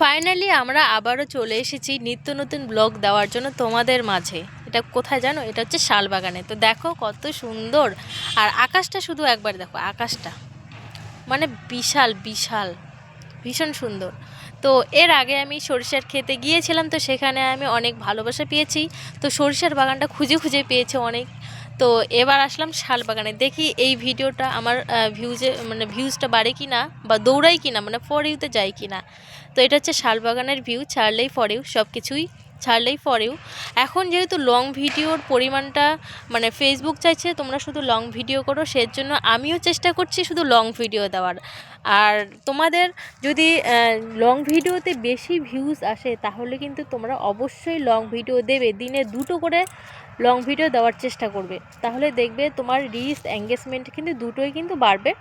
Finally আমরা আবারও চলে এসেছি নিত্য নতুন ব্লগ দেওয়ার জন্য তোমাদের মাঝে। এটা কোথায় জানো? এটা হচ্ছে শালবাগানে। তো দেখো কত সুন্দর। আর আকাশটা শুধু একবার দেখো, আকাশটা। মানে বিশাল বিশাল, ভীষণ সুন্দর। তো এর আগে আমি সরিষার খেতে গিয়েছিলাম, তো সেখানে আমি অনেক ভালোবাসা পেয়েছি। তো সরিষার বাগানটা খুঁজে খুঁজে পেয়েছে অনেক। তো এবার আসলাম শাল বাগানে দেখি এই ভিডিওটা আমার ভিউজে মানে ভিউজটা বাড়ে কি না বা দৌড়াই কি না মানে ফর ইউতে যায় কি না তো এটা হচ্ছে শাল বাগানের ভিউ ছাড়লেই ফর ইউ সব কিছুই ছাড়লেই ইউ এখন যেহেতু লং ভিডিওর পরিমাণটা মানে ফেসবুক চাইছে তোমরা শুধু লং ভিডিও করো, সেজন্য আমিও চেষ্টা করছি শুধু লং ভিডিও দেওয়ার। আর তোমাদের যদি লং ভিডিওতে বেশি ভিউজ আসে, তাহলে কিন্তু তোমরা অবশ্যই লং ভিডিও দেবে। দিনে দুটো করে লং ভিডিও দেওয়ার চেষ্টা করবে। তাহলে দেখবে তোমার রিচ এঙ্গেজমেন্ট কিন্তু দুটোই কিন্তু বাড়বে।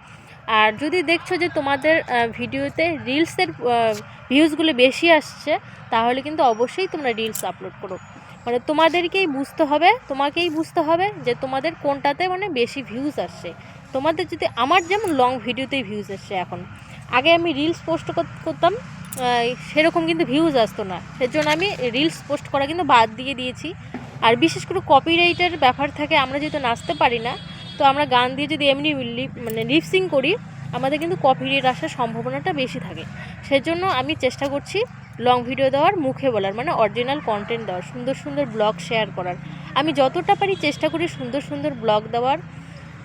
আর যদি দেখছ যে তোমাদের ভিডিওতে রিলসের ভিউজগুলো বেশি আসছে, তাহলে কিন্তু অবশ্যই তোমরা রিলস আপলোড করো। মানে তোমাদেরকেই বুঝতে হবে, তোমাকেই বুঝতে হবে যে তোমাদের কোনটাতে মানে বেশি ভিউজ আসছে। তোমাদের যদি, আমার যেমন লং ভিডিওতেই ভিউজ আসছে এখন। আগে আমি রিলস পোস্ট করতাম সেরকম কিন্তু ভিউজ আসতো না। সেজন্য আমি রিলস পোস্ট করা কিন্তু বাদ দিয়ে দিয়েছি। আর বিশেষ করে কপিরাইটের ব্যাপার থাকে, আমরা যেহেতু নাচতে পারি না, তো আমরা গান দিয়ে যদি এমনি মানে লিপসিং করি, আমাদের কিন্তু কপিরাইট আসার সম্ভাবনাটা বেশি থাকে। সেজন্য আমি চেষ্টা করছি লং ভিডিও দেওয়ার, মুখে বলার মানে অরিজিনাল কন্টেন্ট দেওয়ার, সুন্দর সুন্দর ব্লগ শেয়ার করার। আমি যতটা পারি চেষ্টা করি সুন্দর সুন্দর ব্লগ দেওয়ার।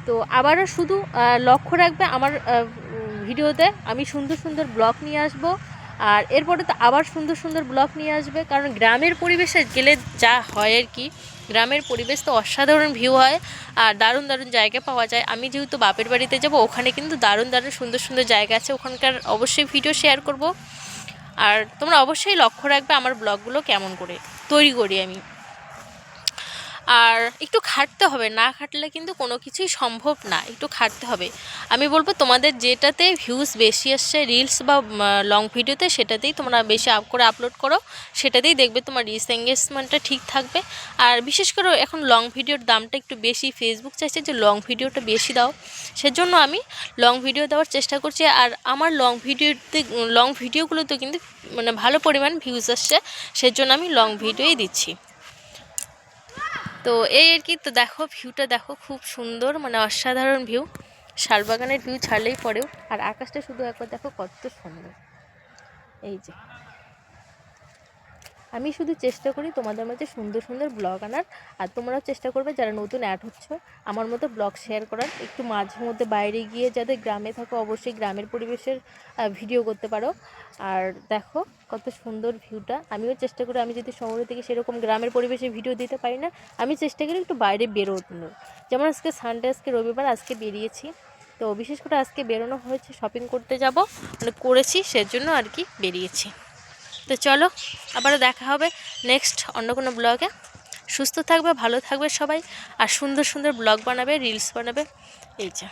তো আবারও শুধু লক্ষ্য রাখবে আমার ভিডিওতে আমি সুন্দর সুন্দর ব্লগ নিয়ে আসব। আর এরপরে তো আবার সুন্দর সুন্দর ব্লগ নিয়ে আসবে, কারণ গ্রামের পরিবেশে গেলে যা হয় আর কি, গ্রামের পরিবেশ তো অসাধারণ ভিউ হয় আর দারুণ দারুণ জায়গা পাওয়া যায়। আমি যেহেতু বাপের বাড়িতে যাব, ওখানে কিন্তু দারুণ দারুণ সুন্দর সুন্দর জায়গা আছে, ওখানকার অবশ্যই ভিডিও শেয়ার করব। আর তোমরা অবশ্যই লক্ষ্য রাখবে আমার ব্লগগুলো কেমন করে, তৈরি করি আমি। আর একটু খাটতে হবে। না খাটলে কিন্তু কোনো কিছুই সম্ভব না। একটু খাটতে হবে। আমি বলব তোমাদের যেটাতে ভিউজ বেশি আসছে রিলস বা লং ভিডিওতে সেটাতেই তোমরা বেশি আপ করে আপলোড করো। সেটাতেই দেখবে তোমার রিস এঙ্গেজমেন্টটা ঠিক থাকবে। আর বিশেষ করে এখন লং ভিডিওর দামটা একটু বেশি। ফেসবুক চাইছে যে লং ভিডিওটা বেশি দাও। সেজন্য আমি লং ভিডিও দেওয়ার চেষ্টা করছি। আর আমার লং ভিডিওতে লং ভিডিওগুলোতে কিন্তু মানে ভালো পরিমাণ ভিউজ আসছে। সেজন্য আমি লং ভিডিওই দিচ্ছি। তো এই আর কি, তো দেখো ভিউটা দেখো, খুব সুন্দর মানে অসাধারণ ভিউ শালবাগানের ভিউ ছাড়লেই পরেও। আর আকাশটা শুধু একবার দেখো, কত সুন্দর। এই যে। আমি শুধু চেষ্টা করি তোমাদের মাঝে সুন্দর সুন্দর ব্লগ আনার। আর তোমরাও চেষ্টা করবে যারা নতুন অ্যাড হচ্ছ, আমার মতো ব্লগ শেয়ার করার। একটু মাঝে মধ্যে বাইরে গিয়ে যাদের গ্রামে থাকো, অবশ্যই গ্রামের পরিবেশের ভিডিও করতে পারো। আর দেখো কত সুন্দর ভিউটা আমিও চেষ্টা করি, আমি যদি শহরে থেকে সেরকম গ্রামের পরিবেশে ভিডিও দিতে পারি না, আমি চেষ্টা করি একটু বাইরে বেরোনো যেমন আজকে সানডে আজকে রবিবার, আজকে বেরিয়েছি। তো বিশেষ করে আজকে বেরোনো হয়েছে শপিং করতে যাব মানে করেছি, সেজন্য আর কি বেরিয়েছি। তো চলো, আবারও দেখা হবে নেক্সট অন্য কোনো ব্লগে সুস্থ থাকবে, ভালো থাকবে সবাই, আর সুন্দর সুন্দর ব্লগ বানাবে রিলস বানাবে, এই যা।